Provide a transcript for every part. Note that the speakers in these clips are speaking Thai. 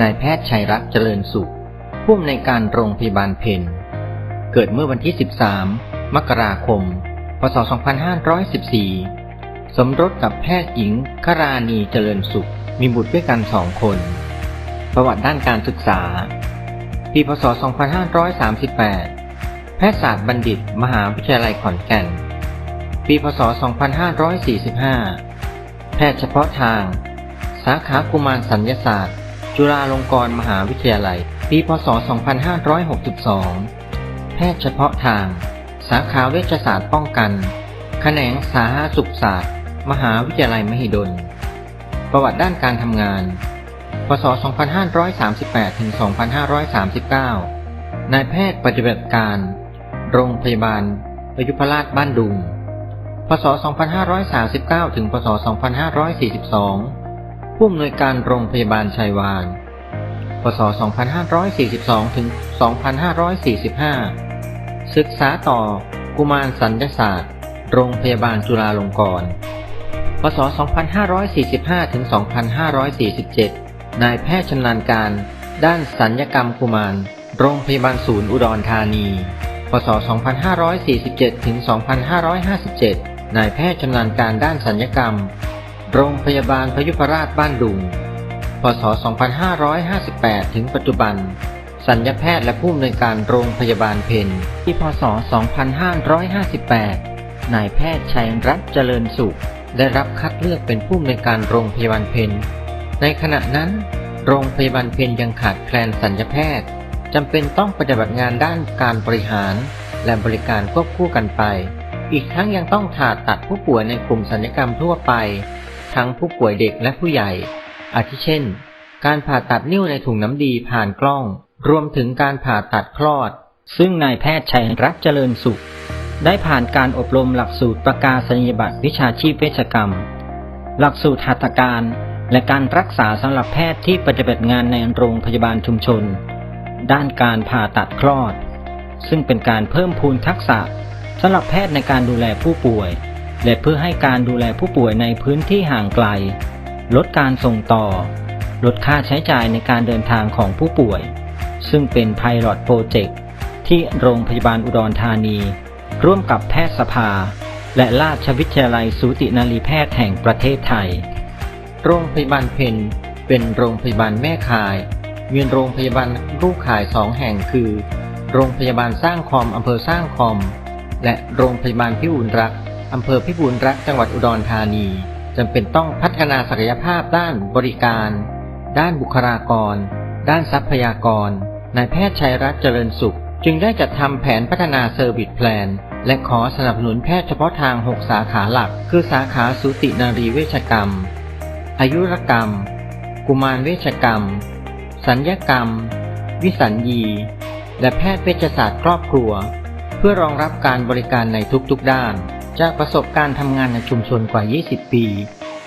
นายแพทย์ชัยรักษ์เจริญสุข ผู้อำนวยการโรงพยาบาลเพนเกิดเมื่อวันที่ 13 มกราคม พศ 2514 สมรสกับแพทย์หญิงครานีเจริญสุข มีบุตรด้วยกันสองคน ประวัติด้านการศึกษา ปี พศ 2538 แพทยศาสตร์บัณฑิต มหาวิทยาลัยขอนแก่น ปี พศ 2545 แพทย์เฉพาะทาง สาขากุมารสัญญศาสตร์ จุฬาลงกรณ์มหาวิทยาลัย ปีพศ 2562 แพทย์เฉพาะทาง สาขาเวชศาสตร์ป้องกัน แขนงสาธารณสุขศาสตร์ มหาวิทยาลัยมหิดล ประวัติด้านการทำงาน พศ 2538ถึง2539 นายแพทย์ปฏิบัติการ โรงพยาบาลประยุพราชบ้านดุง พศ 2539 ถึง พศ 2542 ผู้อำนวยการโรงพยาบาลชัยวาน พศ 2542 ถึง 2545 ศึกษาต่อกุมารสัญญศาสตร์ โรงพยาบาลจุฬาลงกรณ์ พศ 2545 ถึง 2547 นายแพทย์ชำนาญการด้านสัญญกรรมกุมาร โรงพยาบาลศูนย์อุดรธานี พศ 2547 ถึง 2557 นายแพทย์ชำนาญการด้านสัญญกรรม โรงพยาบาลพยุพราชบ้านดุง พศ 2558 ถึงปัจจุบัน สัญญแพทย์และผู้อำนวยการโรงพยาบาลเพนที่พศ 2558 นายแพทย์ชัยรัตน์เจริญสุข ได้รับคัดเลือกเป็นผู้อำนวยการโรงพยาบาลเพนในขณะนั้น โรงพยาบาลเพนยังขาดแคลนสัญญแพทย์จำเป็นต้องปฏิบัติงานด้านการบริหาร และบริการควบคู่กันไป อีกทั้งยังต้องผ่าตัดผู้ป่วยในกลุ่มสัญญกรรมทั่วไป ทั้งผู้ป่วยเด็กและผู้ใหญ่ อาทิเช่น การผ่าตัดนิ้วในถุงน้ำดีผ่านกล้อง รวมถึงการผ่าตัดคลอด ซึ่งนายแพทย์ชัยรักเจริญสุข ได้ผ่านการอบรมหลักสูตรประกาศนียบัตรวิชาชีพเวชกรรม หลักสูตรหัตถการ และการรักษาสำหรับแพทย์ที่ปฏิบัติงานในโรงพยาบาลชุมชน ด้านการผ่าตัดคลอด ซึ่งเป็นการเพิ่มพูนทักษะสำหรับแพทย์ในการดูแลผู้ป่วย และเพื่อให้การดูแลผู้ป่วยในพื้นที่ห่างไกล ลดการส่งต่อ ลดค่าใช้จ่ายในการเดินทางของผู้ป่วย ซึ่งเป็นไพลอตโปรเจกต์ที่โรงพยาบาลอุดรธานี ร่วมกับแพทยสภา และราชวิทยาลัยสูตินารีแพทย์แห่งประเทศไทย โรงพยาบาลเพนเป็นโรงพยาบาลแม่ข่าย มีโรงพยาบาลลูกข่ายสองแห่งคือ โรงพยาบาลสร้างคอมอำเภอสร้างคอม และโรงพยาบาลพิบูลรักษ อำเภอพิบูลรักษ์จังหวัดอุดรธานีจำเป็นต้องพัฒนาศักยภาพด้านบริการ ด้านบุคลากร ด้านทรัพยากร นายแพทย์ชัยรัตน์เจริญสุข จึงได้จัดทำแผนพัฒนาเซอร์วิสแพลนและขอสนับสนุนแพทย์เฉพาะทาง 6 สาขาหลัก คือสาขาสูตินารีเวชกรรม อายุรกรรม กุมารเวชกรรม สัญญกรรม วิสัญญี และแพทย์เวชศาสตร์ครอบครัว เพื่อรองรับการบริการในทุกๆด้าน จากประสบการณ์ทำงานในชุมชนกว่า 20 ปี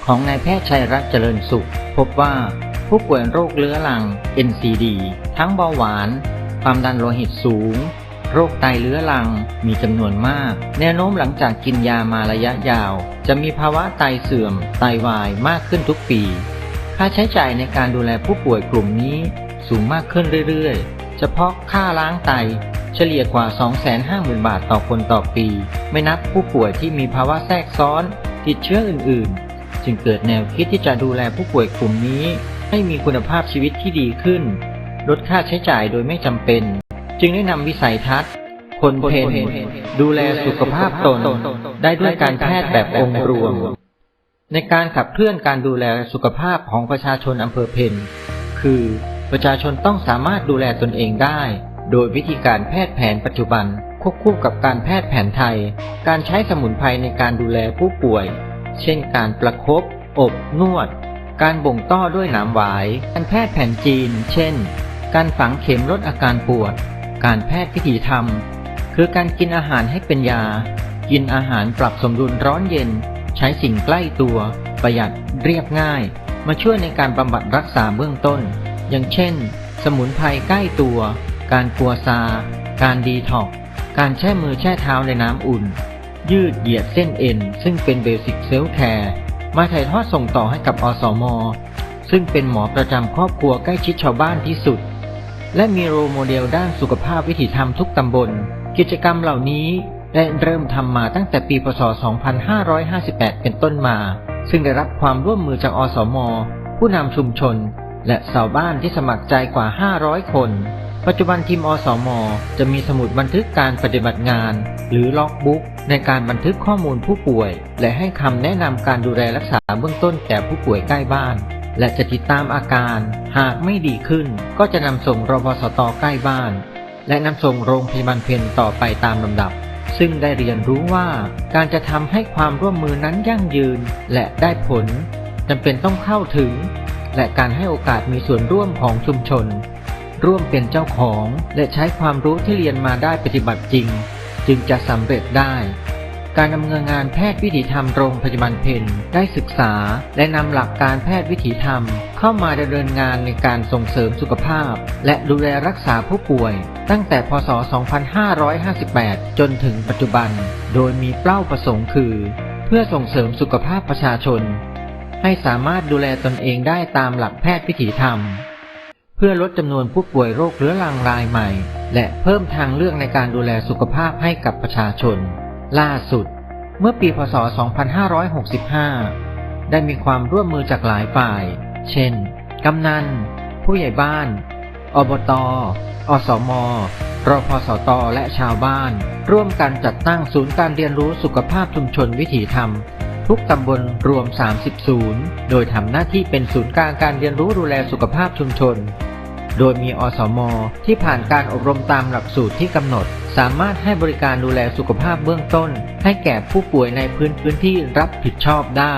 ของนายแพทย์ชัยรัตน์เจริญสุข พบว่าผู้ป่วยโรคเรื้อรัง NCD ทั้งเบาหวาน ความดันโลหิตสูง โรคไตเรื้อรังมีจำนวนมาก แนวโน้มหลังจากกินยามาระยะยาว จะมีภาวะไตเสื่อม ไตวายมากขึ้นทุกปี ค่าใช้จ่ายในการดูแลผู้ป่วยกลุ่มนี้สูงมากขึ้นเรื่อยๆ เฉพาะค่าล้างไต เฉลี่ยกว่า 250,000 บาทต่อคนต่อปี ไม่นับผู้ป่วยที่มีภาวะแทรกซ้อน ติดเชื้ออื่นๆ จึงเกิดแนวคิดที่จะดูแลผู้ป่วยกลุ่มนี้ ให้มีคุณภาพชีวิตที่ดีขึ้น ลดค่าใช้จ่ายโดยไม่จำเป็น จึงได้นำวิสัยทัศน์ คนเพนดูแลสุขภาพตน ได้ด้วยการแพทย์แบบองค์รวม ในการขับเคลื่อนการดูแลสุขภาพของประชาชนอำเภอเพนคือประชาชนต้องสามารถดูแลตนเองได้ โดยวิธีการแพทย์แผนปัจจุบันควบคู่กับการแพทย์แผนไทย การใช้สมุนไพรในการดูแลผู้ป่วย เช่นการประคบอบนวด การบ่งต้อด้วยหนามหวาย การแพทย์แผนจีน เช่น การฝังเข็มลดอาการปวด การแพทย์พิถีธรรม คือการกินอาหารให้เป็นยา กินอาหารปรับสมดุลร้อนเย็น ใช้สิ่งใกล้ตัว ประหยัดเรียบง่าย มาช่วยในการบำบัดรักษาเบื้องต้น อย่างเช่น สมุนไพรใกล้ตัว การกัวซา การดีท็อกการแช่มือแช่เท้าในน้ำอุ่น ยืดเหยียดเส้นเอ็น ซึ่งเป็นเบสิกเซลแคร์มาถ่ายทอดส่งต่อให้กับอสม ซึ่งเป็นหมอประจำครอบครัวใกล้ชิดชาวบ้านที่สุด และมีโรโมเดลด้านสุขภาพวิถีธรรมทุกตำบล กิจกรรมเหล่านี้ได้เริ่มทำมาตั้งแต่ปีพศ 2558 เป็นต้นมา ซึ่งได้รับความร่วมมือจากอสม ผู้นำชุมชน และชาวบ้านที่สมัครใจกว่า 500 คน ปัจจุบันทีมอสมจะมีสมุดบันทึกการปฏิบัติงาน หรือล็อกบุ๊กในการบันทึกข้อมูลผู้ป่วย และให้คำแนะนำการดูแลรักษาเบื้องต้นแก่ผู้ป่วยใกล้บ้าน และจะติดตามอาการ หากไม่ดีขึ้น ก็จะนำส่งรพสตใกล้บ้าน และนำส่งโรงพยาบาลเพนต่อไปตามลำดับ ซึ่งได้เรียนรู้ว่าการจะทำให้ความร่วมมือนั้นยั่งยืนและได้ผลจำเป็นต้องเข้าถึง และการให้โอกาสมีส่วนร่วมของชุมชน ร่วมเป็นเจ้าของและใช้ความรู้ที่เรียนมาได้ปฏิบัติจริง จึงจะสำเร็จได้ การดำเนินงานแพทย์วิถีธรรมโรงพยาบาลเพนได้ศึกษา และนำหลักการแพทย์วิถีธรรม เข้ามาดำเนินงานในการส่งเสริมสุขภาพ และดูแลรักษาผู้ป่วย ตั้งแต่พศ 2558 จนถึงปัจจุบัน โดยมีเป้าประสงค์คือ เพื่อส่งเสริมสุขภาพประชาชน ให้สามารถดูแลตนเองได้ตามหลักแพทย์วิถีธรรม เพื่อลดจำนวนผู้ป่วยโรคเรื้อรังรายใหม่ และเพิ่มทางเลือกในการดูแลสุขภาพให้กับประชาชน ล่าสุด เมื่อปีพศ 2565 ได้มีความร่วมมือจากหลายฝ่าย เช่น กำนัน ผู้ใหญ่บ้าน อบต อสมรพสต และชาวบ้าน ร่วมกันจัดตั้งศูนย์การเรียนรู้สุขภาพชุมชนวิถีธรรม ทุกตำบลรวม 30 ศูนย์ โดยทำหน้าที่เป็นศูนย์กลางการเรียนรู้ดูแลสุขภาพชุมชน โดยมีอสม ที่ผ่านการอบรมตามหลักสูตรที่กำหนด สามารถให้บริการดูแลสุขภาพเบื้องต้น ให้แก่ผู้ป่วยในพื้นพื้นที่รับผิดชอบได้